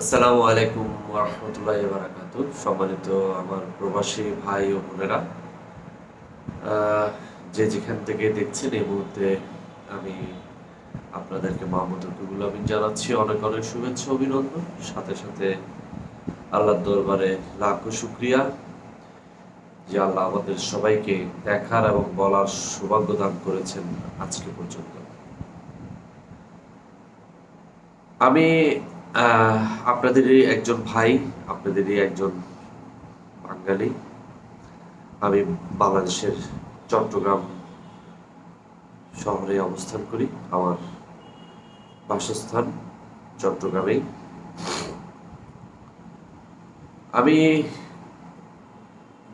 আসসালামু আলাইকুম রহমতুল্লাহ বারাকাতু সম্মানিত আমার প্রবাসী ভাই ও বোনেরা যে যেখান থেকে দেখছেন এই মুহূর্তে আমি আপনাদেরকে মাহমুদ রফিকুল আমিন জানাচ্ছি। অনেক অনেক শুভেচ্ছা, অভিনন্দন। সাথে সাথে আল্লাহর দরবারে লাখো শুক্রিয়া। যে আল্লাহ আমাদের সবাইকে দেখার এবং বলার সৌভাগ্য দান করেছেন আজকে পর্যন্ত। আমি আপনাদেরই একজন ভাই, আপনাদেরই একজন বাঙালি। আমি বাংলাদেশের চট্টগ্রাম শহরে অবস্থান করি। আমার বাসস্থান চট্টগ্রামেই। আমি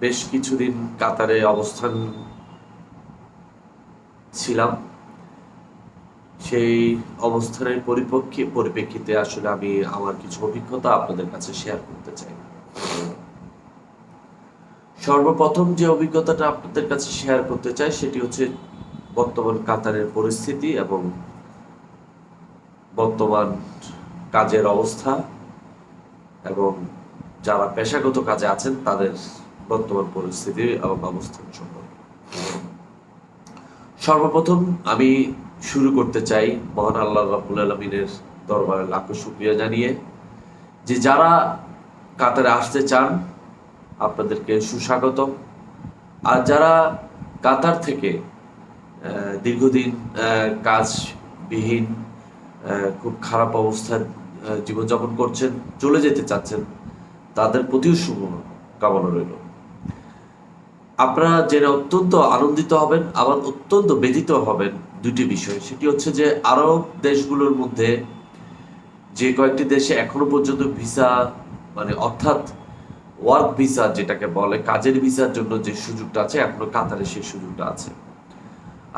বেশ কিছুদিন কাতারে অবস্থান ছিলাম। সেই অবস্থানের পরিপক্ষে, পরিপ্রেক্ষিতে আসলে আমি আমার কিছু অভিজ্ঞতা আপনাদের কাছে শেয়ার করতে চাই। সর্বপ্রথম যে অভিজ্ঞতাটা আপনাদের কাছে শেয়ার করতে চাই, সেটি হচ্ছে বর্তমান কাতারের পরিস্থিতি এবং বর্তমান কাজের অবস্থা এবং যারা পেশাগত কাজে আছেন, তাদের বর্তমান পরিস্থিতি এবং অবস্থান সম্পর্কে। সর্বপ্রথম আমি শুরু করতে চাই। মহান আল্লাহ রাবুল আলমিনের দরবারে লাখো শুক্রিয়া জানিয়ে, যে যারা কাতারে আসতে চান, আপনাদেরকে সুস্বাগত আর যারা কাতার থেকে দীর্ঘদিন কাজবিহীন খুব খারাপ অবস্থায় জীবনযাপন করছেন, চলে যেতে চাচ্ছেন, তাদের প্রতিও শুভ কামনা রইল। আপনারা জেনে অত্যন্ত আনন্দিত হবেন, আবার অত্যন্ত ব্যথিত হবেন দুটি বিষয়। সেটি হচ্ছে যে আরব দেশগুলোর মধ্যে যে কয়েকটি দেশে এখনও পর্যন্ত ভিসা মানে অর্থাৎ ওয়ার্ক ভিসা যেটাকে বলে, কাজের ভিসার জন্য যে সুযোগটা আছে, এখনও কাতারে সেই সুযোগটা আছে।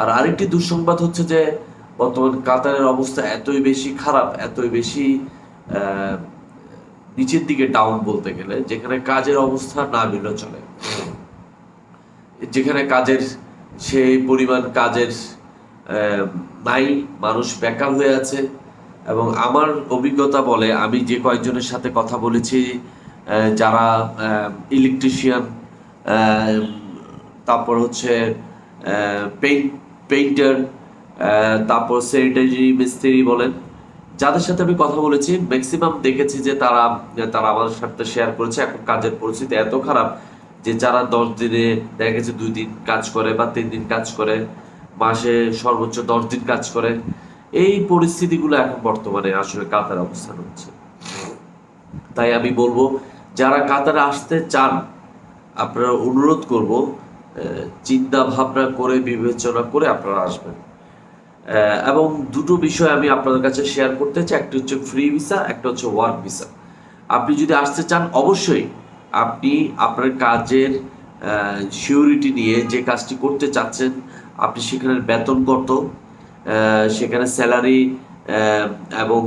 আর আরেকটি দুঃসংবাদ হচ্ছে যে বর্তমান কাতারের অবস্থা এতই বেশি খারাপ, এতই বেশি নিচের দিকে ডাউন বলতে গেলে, যেখানে কাজের অবস্থা না মিলে চলে যেখানে কাজের সেই পরিমাণ কাজের নাই, মানুষ বেকার হয়ে আছে। এবং আমার অভিজ্ঞতা বলে, আমি যে কয়েকজনের সাথে কথা বলেছি যারা ইলেকট্রিশিয়ান তারপর হচ্ছে পেইন্ট পেইন্টার তারপর স্যানিটারি মিস্ত্রি বলেন। যাদের সাথে আমি কথা বলেছি ম্যাক্সিমাম দেখেছি যে তারা তারা আমাদের সাথে শেয়ার করেছে, এখন কাজের পরিস্থিতি এত খারাপ যে যারা দশ দিনে, দেখা গেছে দুই দিন কাজ করে বা তিন দিন কাজ করে মাসে সর্বোচ্চ দশ দিন কাজ করে। এই পরিস্থিতিগুলো এখন বর্তমানে আসলে কাতার অবস্থান হচ্ছে। তাই আমি বলব, যারা কাতারে আসতে চান, আপনারা অনুরোধ করব চিন্তা ভাবনা করে, বিবেচনা করে আপনারা আসবেন। এবং দুটো বিষয় আমি আপনাদের কাছে শেয়ার করতে চাই। একটা হচ্ছে ফ্রি ভিসা একটা হচ্ছে ওয়ার্ক ভিসা আপনি যদি আসতে চান, অবশ্যই আপনি আপনার কাজের সিউরিটি নিয়ে যে কাজটি করতে চাচ্ছেন আপনি সেখানে বেতন কত সেখানে স্যালারি এবং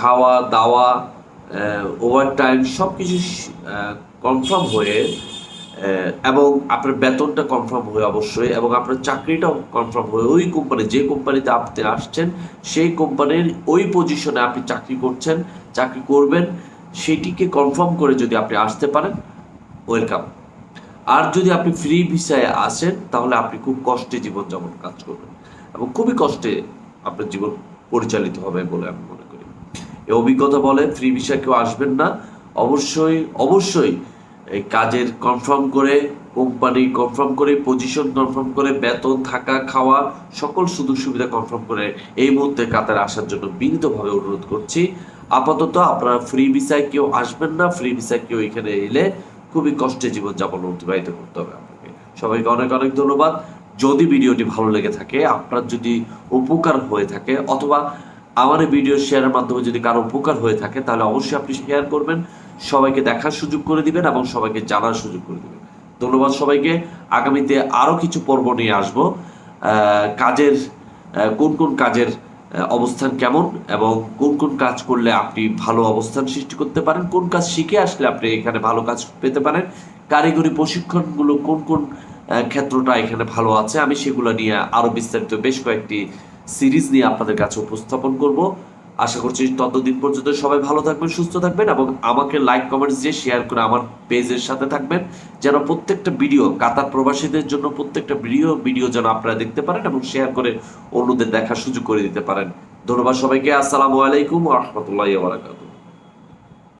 খাওয়া, দাওয়া ওভার টাইম সব কিছু কনফার্ম হয়ে এবং আপনার বেতনটা কনফার্ম হয়ে অবশ্যই, এবং আপনার চাকরিটাও কনফার্ম হয়ে ওই কোম্পানি যে কোম্পানিতে আপনি আসছেন, সেই কোম্পানির ওই পজিশনে আপনি চাকরি করছেন, চাকরি করবেন, সেটিকে কনফার্ম করে যদি আপনি আসতে পারেন ওয়েলকাম আর যদি আপনি ফ্রি ভিসায় আসেন, তাহলে আপনি খুব কষ্টে জীবনযাপন কাজ করবেন এবং খুবই কষ্টে আপনার জীবন পরিচালিত হবে বলে আমি মনে করি। এই অভিজ্ঞতা বলে ফ্রি ভিসায় কেউ আসবেন না। অবশ্যই অবশ্যই এই কাজের কনফার্ম করে কোম্পানি কনফার্ম করে পজিশন কনফার্ম করে, বেতন, থাকা, খাওয়া, সকল সুযোগ সুবিধা কনফার্ম করে এই মুহূর্তে কাতারে আসার জন্য বিনীতভাবে অনুরোধ করছি। আপাতত আপনারা ফ্রি ভিসায় কেউ আসবেন না। ফ্রি ভিসায় কেউ এখানে এলে খুবই কষ্টে জীবনযাপন অতিবাহিত করতে হবে আপনাকে। সবাইকে অনেক অনেক ধন্যবাদ। যদি ভিডিওটি ভালো লেগে থাকে, আপনার যদি উপকার হয়ে থাকে, অথবা আমার এই ভিডিও শেয়ারের মাধ্যমে যদি কারও উপকার হয়ে থাকে, তাহলে অবশ্যই আপনি শেয়ার করবেন, সবাইকে দেখার সুযোগ করে দিবেন এবং সবাইকে জানার সুযোগ করে দিবেন। ধন্যবাদ সবাইকে। আগামীতে আরও কিছু পর্ব নিয়ে আসব। কাজের কোন কোন কাজের অবস্থান কেমন এবং কোন কোন কাজ করলে আপনি ভালো অবস্থান সৃষ্টি করতে পারেন? কোন কাজ শিখে আসলে আপনি এখানে ভালো কাজ পেতে পারেন? কারিগরি প্রশিক্ষণগুলো কোন কোন ক্ষেত্রটা এখানে ভালো আছে? আমি সেগুলো নিয়ে আরও বিস্তারিত বেশ কয়েকটি সিরিজ নিয়ে আপনাদের কাছে উপস্থাপন করব। আশা করছি ততদিন পর্যন্ত সবাই ভালো থাকবেন, সুস্থ থাকবেন এবং আমাকে লাইক কমেন্টস দিয়ে শেয়ার করে আমার পেজের সাথে থাকবেন। যেন প্রত্যেকটা ভিডিও কাতার প্রবাসীদের জন্য প্রত্যেকটা ভিডিও ভিডিও যেন আপনারা দেখতে পারেন এবং শেয়ার করে অন্যদের দেখার সুযোগ করে দিতে পারেন। ধন্যবাদ সবাইকে, আসসালামু আলাইকুম রহমতুল্লাহ বারাকাত